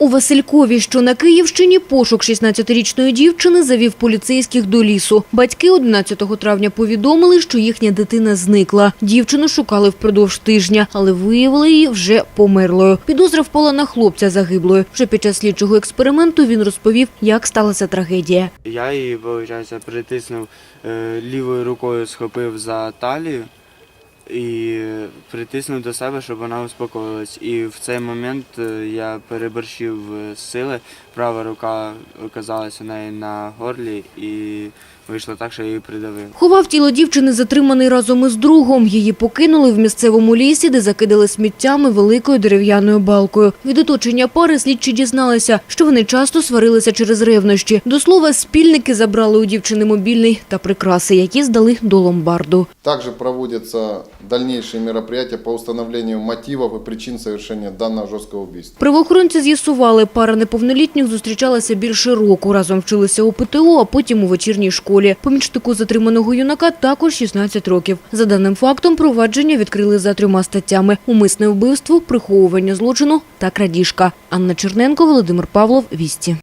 У Василькові, що на Київщині, пошук 16-річної дівчини завів поліцейських до лісу. Батьки 11 травня повідомили, що їхня дитина зникла. Дівчину шукали впродовж тижня, але виявили її вже померлою. Підозра впала на хлопця загиблою. Вже під час слідчого експерименту він розповів, як сталася трагедія. Я її, виходить, притиснув е, лівою рукою, схопив за талію і притиснув до себе, щоб вона успокоїлась. І в цей момент е, я переборщив е, сили. Права рука оказалася у неї на горлі і вийшло так, що я її придавив. Ховав тіло дівчини, затриманий разом із другом. Її покинули в місцевому лісі, де закидали сміттями великою дерев'яною балкою. Від оточення пари слідчі дізналися, що вони часто сварилися через ревнощі. До слова, спільники забрали у дівчини мобільний та прикраси, які здали до ломбарду. Также проводятся дальнейшие мероприятия по установлению мотивов и причин совершения данного жесткого убийства. Правоохоронці з'ясували, пара неповнолітніх зустрічалася більше року. Разом вчилися у ПТО, а потім у вечірній школі. Помічнику затриманого юнака також 16 років. За даним фактом, провадження відкрили за трьома статтями – умисне вбивство, приховування злочину та крадіжка. Анна Черненко, Володимир Павлов, Вісті.